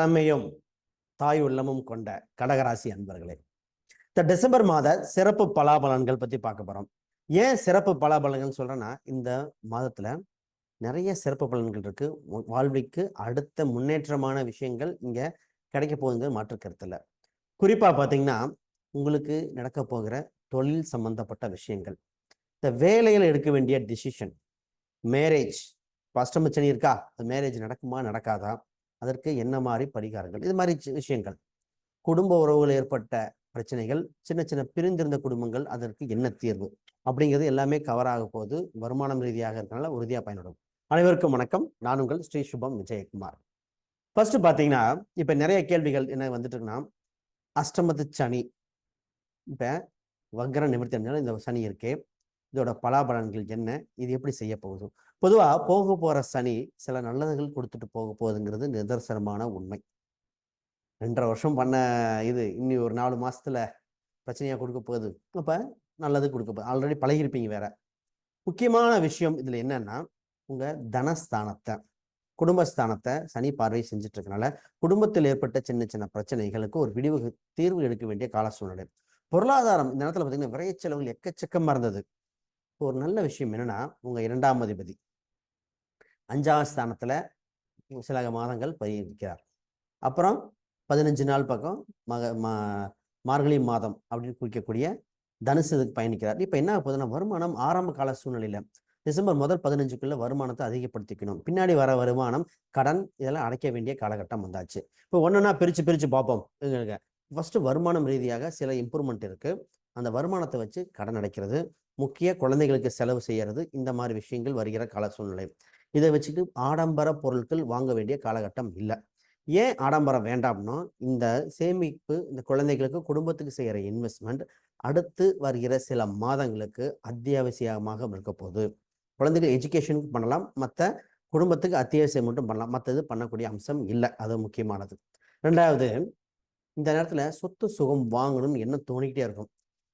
கடமையும் தாய் உள்ளமும் கொண்ட கடகராசி அன்பர்களே. இந்த டிசம்பர் மாத சிறப்பு பலாபலன்கள் பத்தி பார்க்க போறோம். ஏன் சிறப்பு பலாபலன்கள் சொல்றேன்னா இந்த மாதத்துல நிறைய சிறப்பு பலன்கள் இருக்கு. வாழ்விக்கு அடுத்த முன்னேற்றமான விஷயங்கள் இங்க கிடைக்க போகுது மாற்று கருத்து இல்ல. குறிப்பா பாத்தீங்கன்னா உங்களுக்கு நடக்க போகிற தொழில் சம்பந்தப்பட்ட விஷயங்கள். இந்த வேலையில் எடுக்க வேண்டிய டிசிஷன் மேரேஜ் அஷ்டமச்சனி இருக்கா? அது மேரேஜ் நடக்குமா நடக்காதா? அதற்கு என்ன மாதிரி பரிகாரங்கள் இது மாதிரி விஷயங்கள். குடும்ப உறவுகள் ஏற்பட்ட பிரச்சனைகள் சின்ன சின்ன பிரிந்திருந்த குடும்பங்கள் அதற்கு என்ன தீர்வு? அப்படிங்கிறது எல்லாமே கவர் ஆக போது வருமானம் ரீதியாக இருக்கனால உறுதியாக பயன்படும் அனைவருக்கும் வணக்கம். நான் உங்கள் ஸ்ரீ சுபம் விஜயகுமார். ஃபர்ஸ்ட் பார்த்தீங்கன்னா இப்போ நிறைய கேள்விகள் என்ன வந்துட்டு இருக்குன்னா அஷ்டமத்து சனி. இப்போ வக்ர நிவர்த்தி அடைஞ்சாலும் இந்த சனி இருக்கே. இதோட பலாபலன்கள் என்ன? இது எப்படி செய்ய போகுது? பொதுவாக போக போகிற சனி சில நல்லதுகள் கொடுத்துட்டு போக போகுதுங்கிறது நிதர்சனமான உண்மை. ரெண்டரை வருஷம் பண்ண இது இன்னி ஒரு நாலு மாதத்தில் பிரச்சனையாக கொடுக்க போகுது. அப்போ நல்லது கொடுக்க போகுது. ஆல்ரெடி பழகிருப்பீங்க வேற. முக்கியமான விஷயம் இதில் என்னன்னா உங்கள் தனஸ்தானத்தை குடும்பஸ்தானத்தை சனி பார்வை செஞ்சுட்டு இருக்கனால குடும்பத்தில் ஏற்பட்ட சின்ன சின்ன பிரச்சனைகளுக்கு ஒரு விடிவு தீர்வு எடுக்க வேண்டிய கால சூழ்நிலை. பொருளாதாரம் இந்த நேரத்தில் பார்த்தீங்கன்னா விரைய செலவுகள் எக்கச்சக்கமாக இருந்தது. இப்போ ஒரு நல்ல விஷயம் என்னன்னா உங்க இரண்டாம் அதிபதி. அஞ்சாவது ஸ்தானத்துல சில மாதங்கள் பயிர்க்கிறார் அப்புறம் பதினஞ்சு நாள் பக்கம் மக மா மார்கழி மாதம் அப்படின்னு குறிக்கக்கூடிய தனுசு இதுக்கு பயணிக்கிறார். இப்போ என்ன போகுதுன்னா வருமானம் ஆரம்ப கால சூழ்நிலையில டிசம்பர் முதல் பதினஞ்சுக்குள்ள வருமானத்தை அதிகப்படுத்திக்கணும். பின்னாடி வர வருமானம் கடன் இதெல்லாம் அடைக்க வேண்டிய காலகட்டம் வந்தாச்சு. இப்போ ஒன்றுனா பிரிச்சு பிரிச்சு பார்ப்போம். எங்களுக்கு ஃபர்ஸ்ட் வருமானம் ரீதியாக சில இம்ப்ரூவ்மெண்ட் இருக்கு. அந்த வருமானத்தை வச்சு கடன் அடைக்கிறது முக்கிய குழந்தைகளுக்கு செலவு செய்யறது இந்த மாதிரி விஷயங்கள் வருகிற கால சூழ்நிலை. இதை வச்சுட்டு ஆடம்பர பொருட்கள் வாங்க வேண்டிய காலகட்டம் இல்லை. ஏன் ஆடம்பரம் வேண்டாம்னா இந்த சேமிப்பு இந்த குழந்தைகளுக்கு குடும்பத்துக்கு செய்கிற இன்வெஸ்ட்மெண்ட் அடுத்து வருகிற சில மாதங்களுக்கு அத்தியாவசியமாக இருக்க போகுது. குழந்தைகள் எஜுகேஷனுக்கு பண்ணலாம் மற்ற குடும்பத்துக்கு அத்தியாவசியம் மட்டும் பண்ணலாம் மற்றது பண்ணக்கூடிய அம்சம் இல்லை அது முக்கியமானது. ரெண்டாவது இந்த நேரத்தில் சொத்து சுகம் வாங்கணும்னு என்ன தோணிக்கிட்டே இருக்கும்.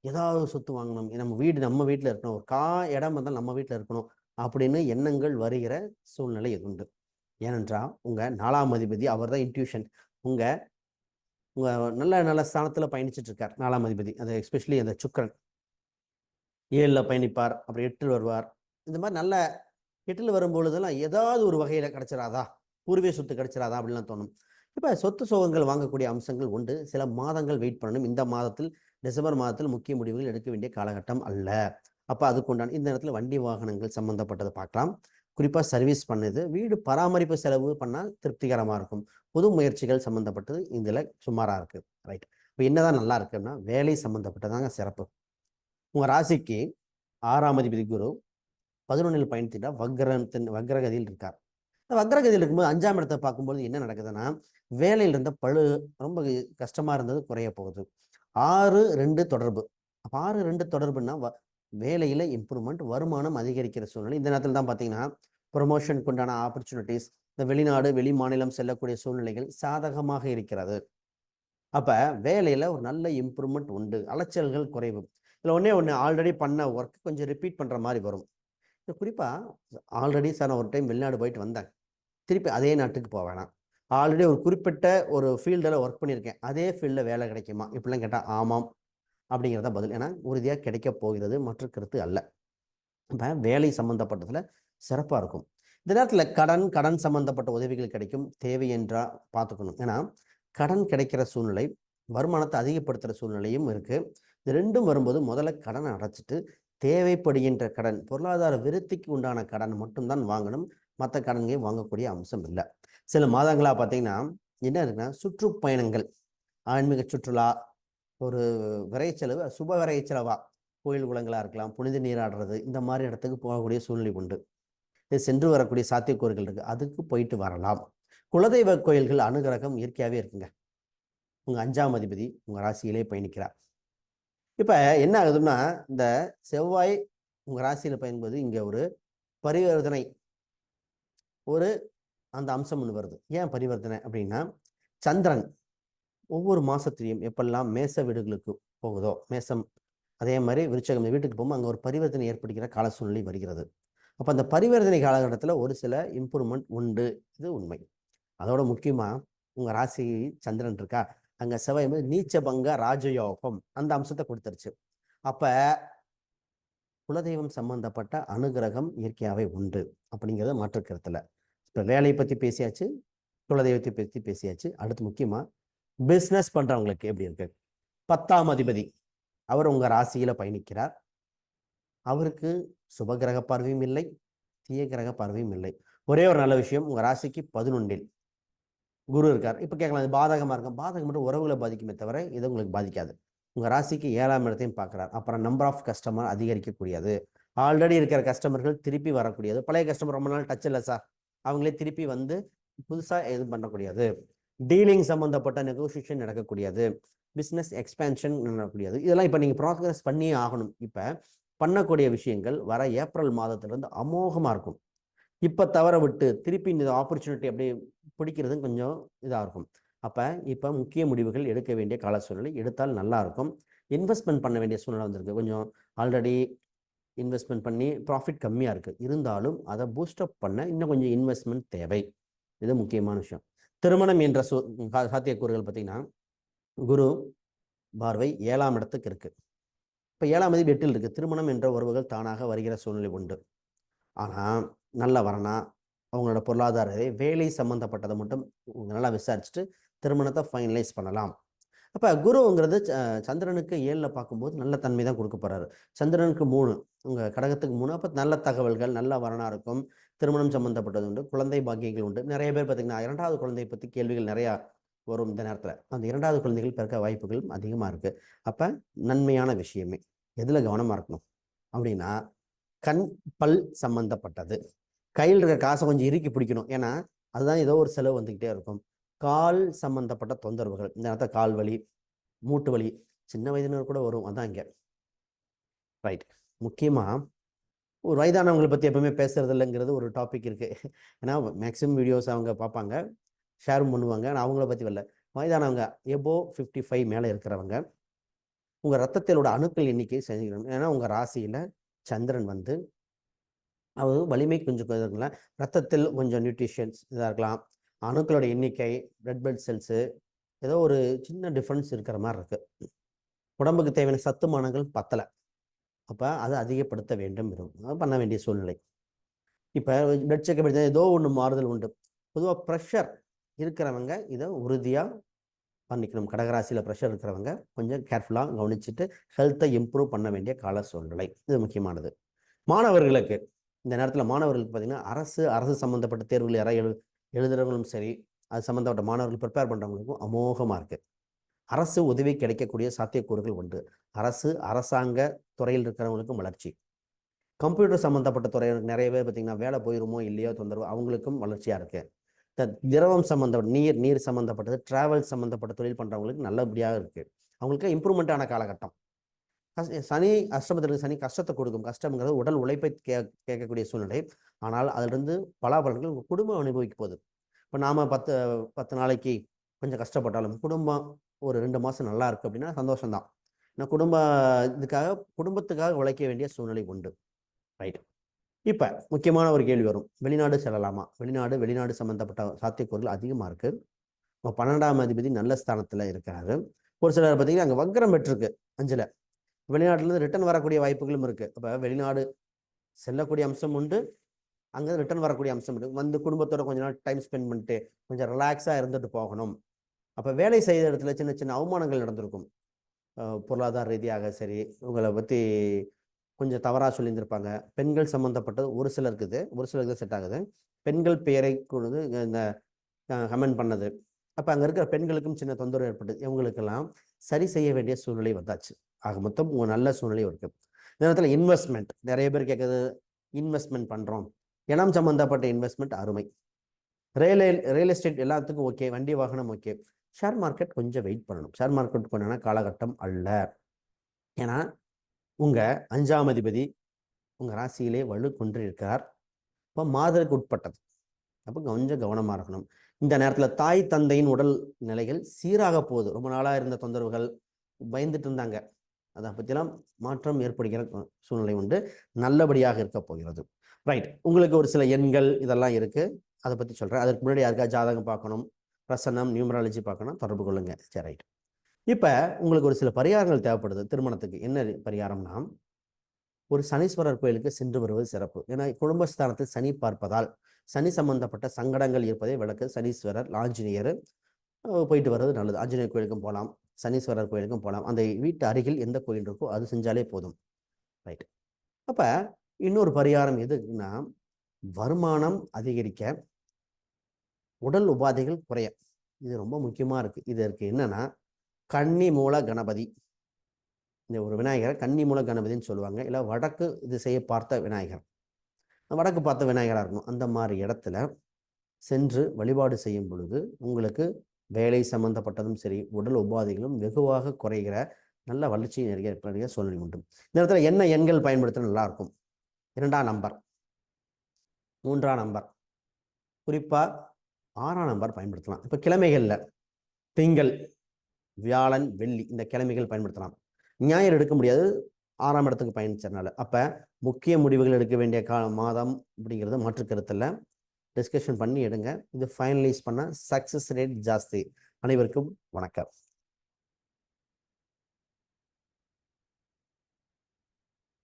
ஏதாவது சொத்து வாங்கணும். நம்ம வீடு நம்ம வீட்டில் இருக்கணும். ஒரு கா இடம் வந்தால் நம்ம வீட்டில் இருக்கணும் அப்படின்னு எண்ணங்கள் வருகிற சூழ்நிலை இது உண்டு. ஏனென்றால் உங்கள் நாலாம் அதிபதி அவர் தான் இன்ட்யூஷன் உங்கள் உங்கள் நல்ல நல்ல ஸ்தானத்தில் பயணிச்சுட்டு இருக்கார் நாலாம் அதிபதி. அது எஸ்பெஷலி அந்த சுக்கரன். ஏழில் பயணிப்பார் அப்புறம் எட்டில் வருவார். இந்த மாதிரி நல்ல எட்டில் வரும்பொழுதெல்லாம் ஏதாவது ஒரு வகையில் கிடச்சிடாதா பூர்வீக சொத்து கிடச்சிடாதா அப்படிலாம் தோணும். இப்போ சொத்து சோகங்கள் வாங்கக்கூடிய அம்சங்கள் உண்டு. சில மாதங்கள் வெயிட் பண்ணணும். இந்த மாதத்தில் டிசம்பர் மாதத்தில் முக்கிய முடிவுகள் எடுக்க வேண்டிய காலகட்டம் அல்ல. அப்போ அதுக்குண்டான இந்த நேரத்தில் வண்டி வாகனங்கள் சம்மந்தப்பட்டதை பார்க்கலாம். குறிப்பாக சர்வீஸ் பண்ணுது வீடு பராமரிப்பு செலவு பண்ணால் திருப்திகரமாக இருக்கும். புது முயற்சிகள் சம்மந்தப்பட்டது இதில் சுமாராக இருக்குது ரைட் இப்போ என்னதான் நல்லா இருக்குன்னா வேலை சம்மந்தப்பட்டதாங்க சிறப்பு. உங்கள் ராசிக்கு ஆறாம் அதிபதி குரு பதினொன்றில் பயணித்திட்டா வக்ரத்தின் வக்ரகதியில் இருக்கார். வக்ரகதியில் இருக்கும்போது அஞ்சாம் இடத்தை பார்க்கும்போது என்ன நடக்குதுன்னா வேலையில் இருந்த பழு ரொம்ப கஷ்டமாக இருந்தது குறைய போகுது. ஆறு ரெண்டு தொடர்பு. அப்போ ஆறு ரெண்டு தொடர்புன்னா வ- இம்ப்ரூவ்மெண்ட் வருமானம் அதிகரிக்கிற சூழ்நிலை. இந்த நேரத்தில் தான் பார்த்தீங்கன்னா ப்ரொமோஷனுக்கு உண்டான ஆப்பர்ச்சுனிட்டிஸ் இந்த வெளிநாடு வெளி மாநிலம் செல்லக்கூடிய சூழ்நிலைகள் சாதகமாக இருக்கிறது. அப்போ வேலையில் ஒரு நல்ல இம்ப்ரூவ்மெண்ட் உண்டு. அலைச்சல்கள் குறைவு. இதில் ஒன்றே ஒன்று ஆல்ரெடி பண்ண ஒர்க் கொஞ்சம் ரிப்பீட் பண்ணுற மாதிரி வரும். இது ஆல்ரெடி சார் ஒரு டைம் வெளிநாடு போயிட்டு வந்தேன். திருப்பி அதே நாட்டுக்கு போக வேணாம் ஆல்ரெடி ஒரு குறிப்பிட்ட ஒரு ஃபீல்டில் ஒர்க் பண்ணியிருக்கேன். அதே ஃபீல்டில் வேலை கிடைக்குமா? இப்படிலாம் கேட்டால் ஆமாம். அப்படிங்கிறத பதில். ஏன்னா உறுதியாக கிடைக்க போகிறது மற்ற கருத்து அல்ல. இப்போ வேலை சம்மந்தப்பட்டதில் சிறப்பாக இருக்கும். இந்த நேரத்தில் கடன் கடன் சம்மந்தப்பட்ட உதவிகள் கிடைக்கும். தேவை என்றால் பார்த்துக்கணும். ஏன்னா கடன் கிடைக்கிற சூழ்நிலை வருமானத்தை அதிகப்படுத்துகிற சூழ்நிலையும் இருக்குது இது ரெண்டும் வரும்போது முதல்ல கடனை அடைச்சிட்டு தேவைப்படுகின்ற கடன் பொருளாதார விருத்திக்கு உண்டான கடன் மட்டும்தான் வாங்கணும். மற்ற கடன்களையும் வாங்கக்கூடிய அம்சம் இல்லை. சில மாதங்களாக பார்த்தீங்கன்னா என்ன இருக்குன்னா சுற்றுப்பயணங்கள். ஆன்மீக சுற்றுலா ஒரு விரைச்செலவு சுப விரைச்செலவா. கோயில் குளங்களாக இருக்கலாம் புனித நீராடுறது இந்த மாதிரி இடத்துக்கு போகக்கூடிய சூழ்நிலை உண்டு. இது சென்று வரக்கூடிய சாத்தியக்கூறுகள் இருக்குது அதுக்கு போயிட்டு வரலாம். குலதெய்வ கோயில்கள் அனுகிரகம் இயற்கையாகவே இருக்குங்க. உங்கள் அஞ்சாம் அதிபதி உங்கள் ராசியிலே பயணிக்கிறார். இப்போ என்ன ஆகுதுன்னா இந்த செவ்வாய் உங்கள் ராசியில் பயன்பது இங்கே ஒரு பரிவர்த்தனை. ஒரு அந்த அம்சம் ஒன்று வருது. ஏன் பரிவர்த்தனை அப்படின்னா சந்திரன் ஒவ்வொரு மாசத்திலையும் எப்பெல்லாம் மேச வீடுகளுக்கு போகுதோ மேசம் அதே மாதிரி விருச்சகம் வீட்டுக்கு போகும்போது அங்கே ஒரு பரிவர்த்தனை ஏற்படுகிற கால சூழ்நிலை வருகிறது. அப்போ அந்த பரிவர்த்தனை காலகட்டத்தில் ஒரு சில இம்ப்ரூவ்மெண்ட் உண்டு. இது உண்மை. அதோட முக்கியமாக உங்கள் ராசி சந்திரன் இருக்கா? அங்கே செவ்வாய் வந்து நீச்சபங்க ராஜயோகம். அந்த அம்சத்தை கொடுத்துருச்சு. அப்போ குலதெய்வம் சம்பந்தப்பட்ட அனுகிரகம் இயற்கையாகவே உண்டு. அப்படிங்கிறத மாற்று இப்போ வேலையை பற்றி பேசியாச்சு குலதெய்வத்தை பற்றி பேசியாச்சு. அடுத்து முக்கியமாக பிஸ்னஸ் பண்ணுறவங்களுக்கு எப்படி இருக்கு? பத்தாம் அதிபதி அவர் உங்கள் ராசியில் பயணிக்கிறார். அவருக்கு சுபகிரக பார்வையும் இல்லை தீய கிரக பார்வையும் இல்லை. ஒரே ஒரு நல்ல விஷயம் உங்கள் ராசிக்கு பதினொன்றில் குரு இருக்கார். இப்போ கேட்கலாம் அது பாதகமாக இருக்கும் பாதகம் மட்டும் உறவுகளை பாதிக்குமே தவிர இது உங்களுக்கு பாதிக்காது. உங்கள் ராசிக்கு ஏழாம் இடத்தையும் பார்க்குறார். அப்புறம் நம்பர் ஆஃப் கஸ்டமர் அதிகரிக்கக்கூடியது. ஆல்ரெடி இருக்கிற கஸ்டமர்கள் திருப்பி வரக்கூடியது. பழைய கஸ்டமர் ரொம்ப நாள் டச் இல்லை சார் அவங்களே திருப்பி வந்து புதுசாக எதுவும் பண்ணக்கூடியது. டீலிங் சம்மந்தப்பட்ட நெகோசியேஷன் நடக்கக்கூடியது. பிஸ்னஸ் எக்ஸ்பேன்ஷன் நடக்கக்கூடியது. இதெல்லாம் இப்போ நீங்கள் ப்ராக்ரஸ் பண்ணியே ஆகணும். இப்போ பண்ணக்கூடிய விஷயங்கள் வர ஏப்ரல் மாதத்துலேருந்து அமோகமாக இருக்கும். இப்போ தவற விட்டு திருப்பி இந்த ஆப்பர்ச்சுனிட்டி அப்படியே பிடிக்கிறது கொஞ்சம் இதாக இருக்கும். அப்போ இப்போ முக்கிய முடிவுகள் எடுக்க வேண்டிய கால சூழ்நிலை எடுத்தால் நல்லா இருக்கும். இன்வெஸ்ட்மெண்ட் பண்ண வேண்டிய சூழ்நிலை வந்திருக்கு. கொஞ்சம் ஆல்ரெடி இன்வெஸ்ட்மெண்ட் பண்ணி ப்ராஃபிட் கம்மியாக இருக்குது இருந்தாலும் அதை பூஸ்டப் பண்ண இன்னும் கொஞ்சம் இன்வெஸ்ட்மெண்ட் தேவை. இது முக்கியமான விஷயம். திருமணம் என்ற சு சாத்தியக்கூறுகள் பார்த்தீங்கன்னா குரு பார்வை ஏழாம் இடத்துக்கு இருக்குது இப்போ ஏழாம் தேதி எட்டில் இருக்குது திருமணம் என்ற உறவுகள் தானாக வருகிற சூழ்நிலை உண்டு. ஆனால் நல்ல வரனா அவங்களோட பொருளாதார வேலை சம்மந்தப்பட்டதை மட்டும் நல்லா விசாரிச்சுட்டு திருமணத்தை ஃபைனலைஸ் பண்ணலாம். அப்போ குருங்கிறது சந்திரனுக்கு ஏழில் பார்க்கும்போது நல்ல தன்மை தான் கொடுக்க போகிறாரு சந்திரனுக்கு மூணு உங்கள் கடகத்துக்கு மூணு. அப்போ நல்ல தகவல்கள் நல்ல வரனாக இருக்கும். திருமணம் சம்மந்தப்பட்டது உண்டு குழந்தை பாக்கியங்கள் உண்டு. நிறைய பேர் பார்த்திங்கன்னா இரண்டாவது குழந்தையை பற்றி கேள்விகள் நிறையா வரும் இந்த நேரத்தில். அந்த இரண்டாவது குழந்தைகள் பிறக்க வாய்ப்புகள் அதிகமாக இருக்குது அப்போ நன்மையான விஷயமே. எதில் கவனமாக இருக்கணும்? அப்படின்னா கண் பல் சம்மந்தப்பட்டது கையில் இருக்க காசை கொஞ்சம் இறுக்கி பிடிக்கணும். ஏன்னா அதுதான் ஏதோ ஒரு செலவு வந்துக்கிட்டே இருக்கும். கால் சம்பந்தப்பட்ட தொந்தரவுகள். இந்த நேரத்தில் கால் வலி மூட்டு வலி சின்ன வயதினர் கூட வரும். அதான் இங்கே. ரைட் முக்கியமாக ஒரு வயதானவங்களை பற்றி எப்பவுமே பேசுறது இல்லைங்கிறது ஒரு டாபிக் இருக்குது ஏன்னா மேக்ஸிமம் வீடியோஸ் அவங்க பார்ப்பாங்க ஷேரும் பண்ணுவாங்க. நான் அவங்கள பற்றி வரல. வயதானவங்க எபோ ஃபிஃப்டி ஃபைவ் மேலே இருக்கிறவங்க உங்கள் ரத்தத்திலோட அணுக்கள் எண்ணிக்கை செஞ்சுக்கணும் ஏன்னா உங்கள் ராசியில் சந்திரன் வந்து அது வலிமை கொஞ்சம் இருக்கலாம் ரத்தத்தில் கொஞ்சம் நியூட்ரிஷன்ஸ் இதாக இருக்கலாம். அணுக்களோட எண்ணிக்கை ரெட் பிளட் செல்ஸு ஏதோ ஒரு சின்ன டிஃப்ரென்ஸ் இருக்கிற மாதிரி இருக்குது உடம்புக்கு தேவையான சத்துமானங்கள் பத்தலை. அப்போ அதை அதிகப்படுத்த வேண்டும் இருக்கும் பண்ண வேண்டிய சூழ்நிலை. இப்போ பிளட் செக்அப் எடுத்தால் ஏதோ ஒன்று மாறுதல் உண்டு. பொதுவாக ப்ரெஷர் இருக்கிறவங்க இதை உறுதியாக பண்ணிக்கணும். கடகராசியில் ப்ரெஷர் இருக்கிறவங்க கொஞ்சம் கேர்ஃபுல்லாக கவனிச்சுட்டு ஹெல்த்தை இம்ப்ரூவ் பண்ண வேண்டிய கால சூழ்நிலை. இது முக்கியமானது. மாணவர்களுக்கு இந்த நேரத்தில் மாணவர்களுக்கு பார்த்திங்கன்னா அரசு அரசு சம்மந்தப்பட்ட தேர்வுகள் யாராவது எழு எழுதுறவங்களும் சரி அது சம்மந்தப்பட்ட மாணவர்கள் ப்ரிப்பேர் பண்ணுறவங்களுக்கும் அமோகமாக இருக்குது அரசு உதவி கிடைக்கக்கூடிய சாத்தியக்கூறுகள் உண்டு அரசு அரசாங்க துறையில் இருக்கிறவங்களுக்கும் வளர்ச்சி. கம்ப்யூட்டர் சம்மந்தப்பட்ட துறையினருக்கு நிறைய பேர் பார்த்திங்கன்னா வேலை போயிருமோ இல்லையோ தொந்தரவு அவங்களுக்கும் வளர்ச்சியாக இருக்குது த திரவம் சம்மந்தப்பட்ட நீர் நீர் சம்மந்தப்பட்டது டிராவல் சம்மந்தப்பட்ட தொழில் பண்ணுறவங்களுக்கு நல்லபடியாக இருக்குது அவங்களுக்கு இம்ப்ரூவ்மெண்ட்டான காலகட்டம். சனி அஷ்டமத்திற்கு சனி கஷ்டத்தை கொடுக்கும். கஷ்டம்ங்கிறது உடல் உழைப்பை கே கேட்கக்கூடிய சூழ்நிலை. ஆனால் அதிலிருந்து பலாபலன்கள் உங்கள் குடும்பம் அனுபவிக்க போகுது. இப்போ நாம் பத்து பத்து நாளைக்கு கொஞ்சம் கஷ்டப்பட்டாலும் குடும்பம் ஒரு ரெண்டு மாதம் நல்லா இருக்குது அப்படின்னா சந்தோஷம்தான். ஏன்னா குடும்ப இதுக்காக குடும்பத்துக்காக உழைக்க வேண்டிய சூழ்நிலை உண்டு. ரைட். இப்போ முக்கியமான ஒரு கேள்வி வரும். வெளிநாடு செல்லலாமா? வெளிநாடு வெளிநாடு சம்மந்தப்பட்ட சாத்தியக்கூறுகள் அதிகமாக இருக்குது இப்போ பன்னெண்டாம் அதிபதி நல்ல ஸ்தானத்தில் இருக்கிறாரு ஒரு சிலர் பார்த்தீங்கன்னா அங்கே வக்ரம் பெற்றிருக்கு அஞ்சில். வெளிநாட்டிலேருந்து ரிட்டர்ன் வரக்கூடிய வாய்ப்புகளும் இருக்குது அப்போ வெளிநாடு செல்லக்கூடிய அம்சம் உண்டு. அங்கே ரிட்டர்ன் வரக்கூடிய அம்சம் வந்து குடும்பத்தோட கொஞ்ச நாள் டைம் ஸ்பெண்ட் பண்ணிட்டு கொஞ்சம் ரிலாக்ஸாக இருந்துட்டு போகணும். அப்போ வேலை செய்த இடத்துல சின்ன சின்ன அவமானங்கள் நடந்திருக்கும். பொருளாதார ரீதியாக சரி உங்களை பற்றி கொஞ்சம் தவறாக சொல்லியிருந்திருப்பாங்க. பெண்கள் சம்மந்தப்பட்டது ஒரு சிலர் இருக்குது. ஒரு சிலருக்கு செட் ஆகுது. பெண்கள் பெயரை கொடுத்து இந்த கமெண்ட் பண்ணது. அப்போ அங்கே இருக்கிற பெண்களுக்கும் சின்ன தொந்தரவு ஏற்பட்டது. இவங்களுக்கெல்லாம் சரி செய்ய வேண்டிய சூழ்நிலை வந்தாச்சு. ஆக மொத்தம் உங்கள் நல்ல சூழ்நிலை இருக்குது இந்த நேரத்தில் இன்வெஸ்ட்மெண்ட் நிறைய பேர் கேட்குறது இன்வெஸ்ட்மெண்ட் பண்ணுறோம் இனம் சம்மந்தப்பட்ட இன்வெஸ்ட்மெண்ட் அருமை. ரியல் ரியல் எஸ்டேட் எல்லாத்துக்கும் ஓகே வண்டி வாகனம் ஓகே ஷேர் மார்க்கெட் கொஞ்சம் வெயிட் பண்ணணும். ஷேர் மார்க்கெட் பண்ணனா காலகட்டம் அல்ல. ஏன்னா உங்கள் அஞ்சாம் அதிபதி உங்கள் ராசியிலே வலு கொன்று இருக்கிறார் இப்போ மாதருக்கு உட்பட்டது. அப்போ கொஞ்சம் கவனமாக இருக்கணும். இந்த நேரத்தில் தாய் தந்தையின் உடல் நிலைகள் சீராக போகுது. ரொம்ப நாளாக இருந்த தொந்தரவுகள் பயந்துட்டு இருந்தாங்க. அதை பற்றிலாம் மாற்றம் ஏற்படுகிற சூழ்நிலை உண்டு. நல்லபடியாக இருக்க போகிறது. ரைட் உங்களுக்கு ஒரு சில எண்கள் இதெல்லாம் இருக்குது அதை பற்றி சொல்கிறேன் அதுக்கு முன்னாடி யாருக்கா ஜாதகம் பார்க்கணும் பிரசன்னம் நியூமராலஜி பார்க்கணும் தொடர்பு கொள்ளுங்க. சரி ரைட் இப்போ உங்களுக்கு ஒரு சில பரிகாரங்கள் தேவைப்படுது திருமணத்துக்கு. என்ன பரிகாரம்னா ஒரு சனீஸ்வரர் கோயிலுக்கு சென்று வருவது சிறப்பு. ஏன்னா குடும்பஸ்தானத்தில் சனி பார்ப்பதால் சனி சம்பந்தப்பட்ட சங்கடங்கள் இருப்பதை விளக்கு சனீஸ்வரர் ஆஞ்சநேயர் போயிட்டு வர்றது நல்லது. ஆஞ்சநேயர் கோயிலுக்கும் போகலாம் சனீஸ்வரர் கோயிலுக்கும் போகலாம் அந்த வீட்டு அருகில் எந்த கோயில் இருக்கோ அது செஞ்சாலே போதும். ரைட் அப்போ இன்னொரு பரிகாரம் எதுக்குன்னா வருமானம் அதிகரிக்க உடல் உபாதைகள் குறைய. இது ரொம்ப முக்கியமாக இருக்குது இதற்கு என்னன்னா கன்னி மூல கணபதி. இந்த ஒரு விநாயகரை கன்னி மூல கணபதின்னு சொல்லுவாங்க. இல்லை வடக்கு திசையை பார்த்த விநாயகர். வடக்கு பார்த்த விநாயகராக இருக்கும் அந்த மாதிரி இடத்துல சென்று வழிபாடு செய்யும் பொழுது உங்களுக்கு வேலை சம்பந்தப்பட்டதும் சரி உடல் உபாதைகளும் வெகுவாக குறைகிற நல்ல வளர்ச்சி நிறைய நிறைய சூழ்நிலை உண்டு. இந்த இடத்துல என்ன எண்கள் பயன்படுத்த நல்லா இருக்கும் இரண்டாம் நம்பர் மூன்றாம் நம்பர் குறிப்பாக ஆறாம் நம்பர் பயன்படுத்தலாம். இப்போ கிழமைகளில் திங்கள் வியாழன் வெள்ளி இந்த கிழமைகள் பயன்படுத்தலாம். ஞாயிறு எடுக்க முடியாது. ஆறாம் இடத்துக்கு பயணிச்சதுனால. அப்போ முக்கிய முடிவுகள் எடுக்க வேண்டிய கா மாதம் அப்படிங்கிறது மாற்று கருத்தில் டிஸ்கஷன் பண்ணி எடுங்க. இது ஃபைனலைஸ் பண்ண சக்ஸஸ் ரேட் ஜாஸ்தி. அனைவருக்கும் வணக்கம்.